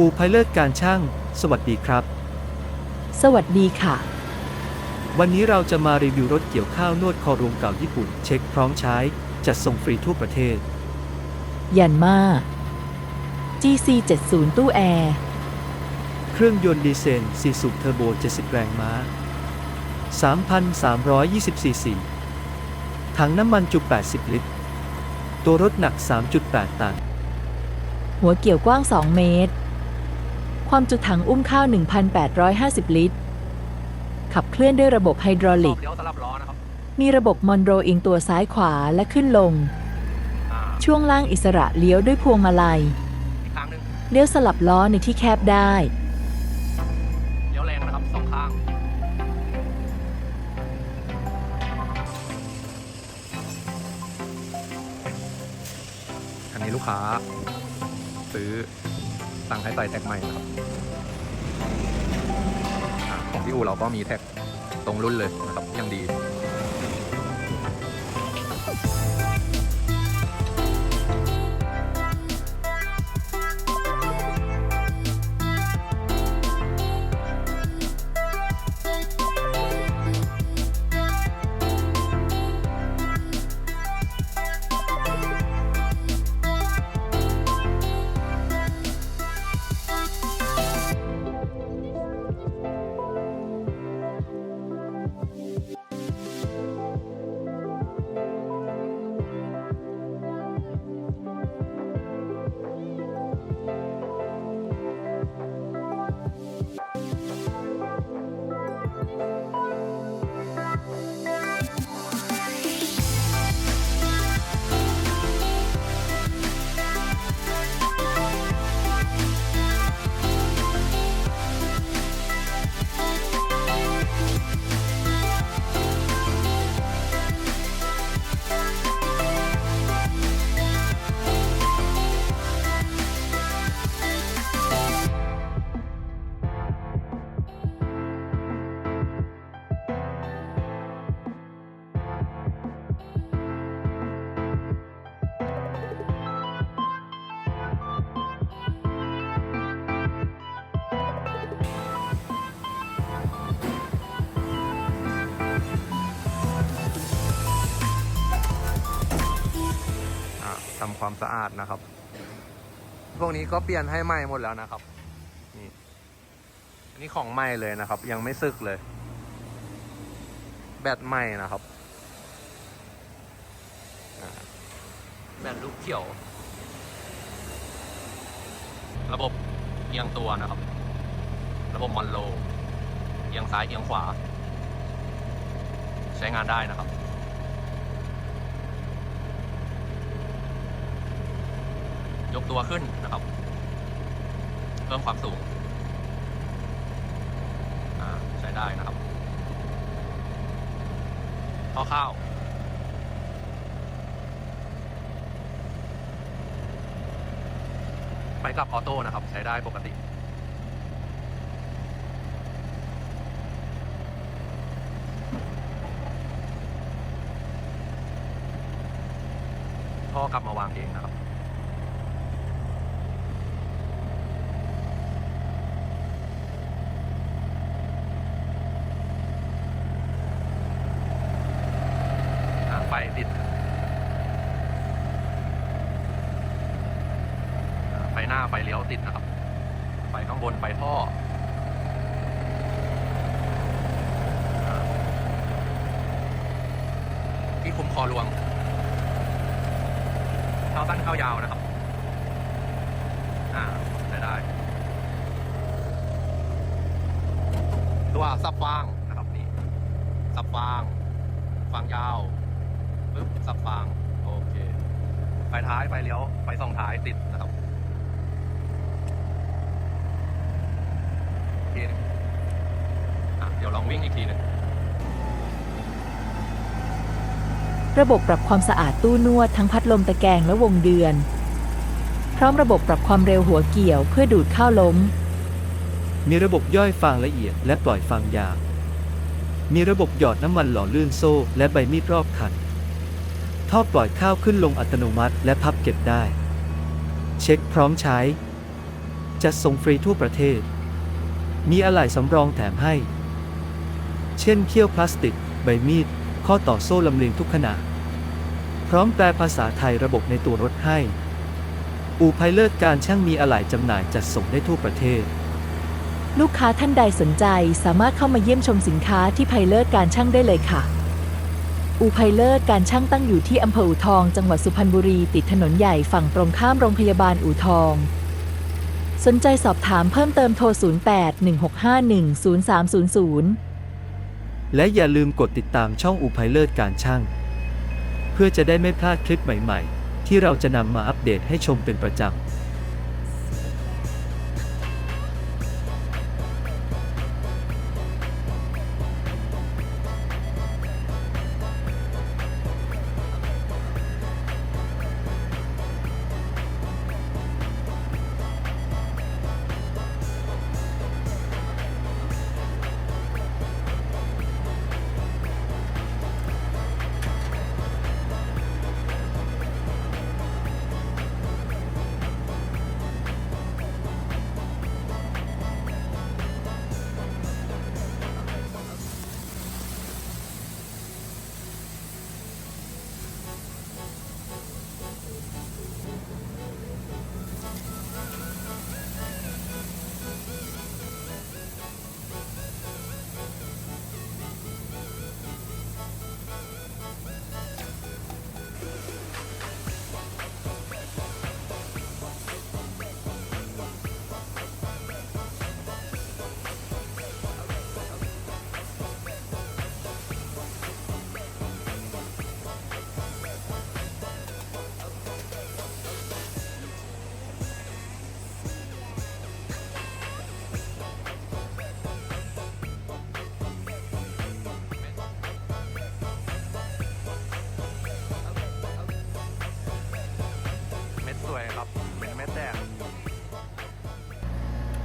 อูไพเลิศการช่าง สวัสดีครับ สวัสดีค่ะ วันนี้เราจะมารีวิวรถเกี่ยวข้าวนวดคอรวงเก่าญี่ปุ่น เช็คพร้อมใช้ จัดส่งฟรีทั่วประเทศ ยันมา GC 70ตู้แอร์ เครื่องยนต์ดีเซล4สูบเทอร์โบ 70 แรงม้า 3,320ซีซีถังน้ำมันจุ 80 ลิตร ตัวรถหนัก 3.8 ตัน หัวเกี่ยวกว้าง 2 เมตร ความจุถังอุ้มข้าว 1,850 ลิตร ขับเคลื่อนด้วยระบบไฮดรอลิกเลี้ยวสลับล้อนะครับมีระบบมอนโรอิงตัวซ้ายขวาและขึ้นลง อ่าช่วงล่างอิสระเลี้ยวด้วยพวงมาลัย อีกครั้งหนึ่งเลี้ยวสลับล้อในที่แคบได้เลี้ยวแรงนะครับสองข้างอันนี้ลูกค้า ซื้อ สั่งให้ใส่แท็กใหม่นะครับของพี่อูเราก็มีแท็กตรงรุ่นเลยนะครับยังดี ความสะอาดนะครับ พวกนี้ก็เปลี่ยนให้ใหม่หมดแล้วนะครับ นี่อันนี้ของใหม่เลยนะครับ ยังไม่สึกเลย แบตใหม่นะครับแบตลูกเขียว ระบบเอียงตัวนะครับ ระบบมอนโลเอียงซ้ายเอียงขวา ใช้งานได้นะครับ กตัวขึ้นนะครับ เพิ่มความสูงใช้ได้นะครับข้อข้าวไปกับออโต้นะครับ ใช้ได้ปกติ ท่อกลับมาวางเองนะครับ อ่าไฟติดอ่าไฟหน้าไฟเลี้ยวติดนะครับ ไฟข้างบนไฟท่ออ่าที่ คุมคอรวงเข้าสั้นเข้ายาวนะครับ อ่าใช้ได้ ตัวซับฟางนะครับนี่ซับฟาง ฟางยาวปึ๊บสับฟาง โอเค ไฟท้ายไฟเลี้ยวไฟส่องท้ายติดนะครับอีกทีหนึงอะเดี๋ยวลองวิ่งอีกทีหนึง ระบบปรับความสะอาดตู้นวดทั้งพัดลมตะแกรงและวงเดือน พร้อมระบบปรับความเร็วหัวเกี่ยวเพื่อดูดข้าวล้ม มีระบบย่อยฟางละเอียดและปล่อยฟางยาว มีระบบหยอดน้ำมันหล่อลื่นโซ่และใบมีดรอบคัน ท่อปล่อยข้าวขึ้นลงอัตโนมัติและพับเก็บได้ เช็คพร้อมใช้ จัดส่งฟรีทั่วประเทศ มีอะไหล่สำรองแถมให้ เช่นเขี้ยวพลาสติก ใบมีด ข้อต่อโซ่ลำเลียงทุกขนาด พร้อมแปลภาษาไทยระบบในตัวรถให้ อูไพเลิศการช่างมีอะไหล่จำหน่ายจัดส่งได้ทั่วประเทศ ลูกค้าท่านใดสนใจสามารถเข้ามาเยี่ยมชมสินค้าที่ไพเลิศการช่างได้เลยค่ะ อูไพเลิศการช่างตั้งอยู่ที่อำเภออู่ทอง จังหวัดสุพรรณบุรีติดถนนใหญ่ฝั่งตรงข้ามโรงพยาบาลอู่ทอง สนใจสอบถามเพิ่มเติมโทร 0816510300 และอย่าลืมกดติดตามช่องอูไพเลิศการช่างเพื่อจะได้ไม่พลาดคลิปใหม่ๆ ที่เราจะนำมาอัปเดตให้ชมเป็นประจำ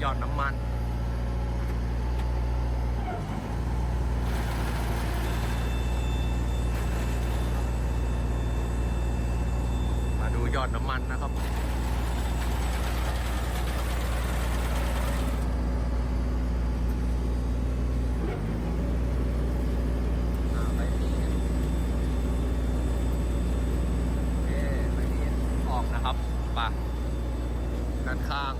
ยอดน้ำมันมาดูหยอดน้ำมันนะครับ อ่าใบมีดโอเคใบมีดออกนะครับไปะด้านข้าง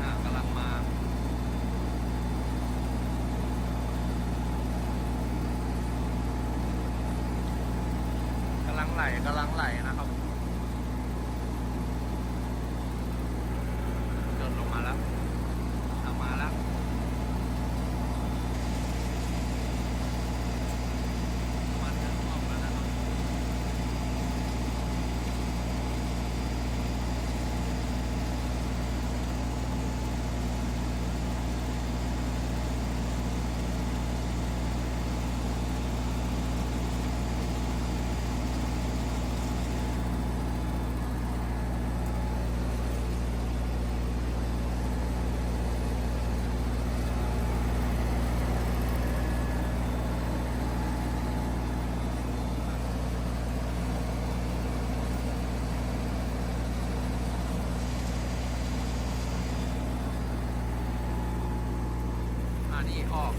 อ่ากำลังมา กำลังไหลกำลังไหลนะครับเดินลงมาแล้วเอามาแล้ว มันเดินออกแล้วนะครับ อั นนี้ออก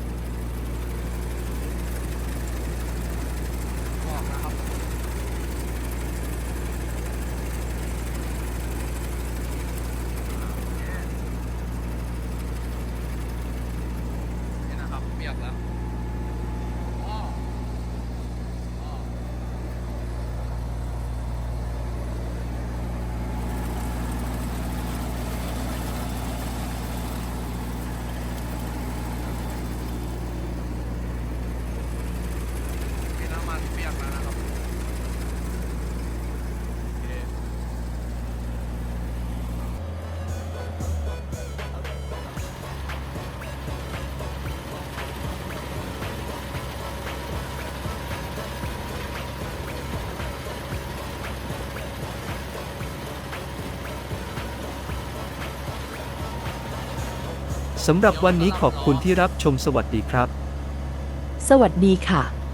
สำหรับวันนี้ขอบคุณที่รับชมสวัสดีครับ สวัสดีค่ะ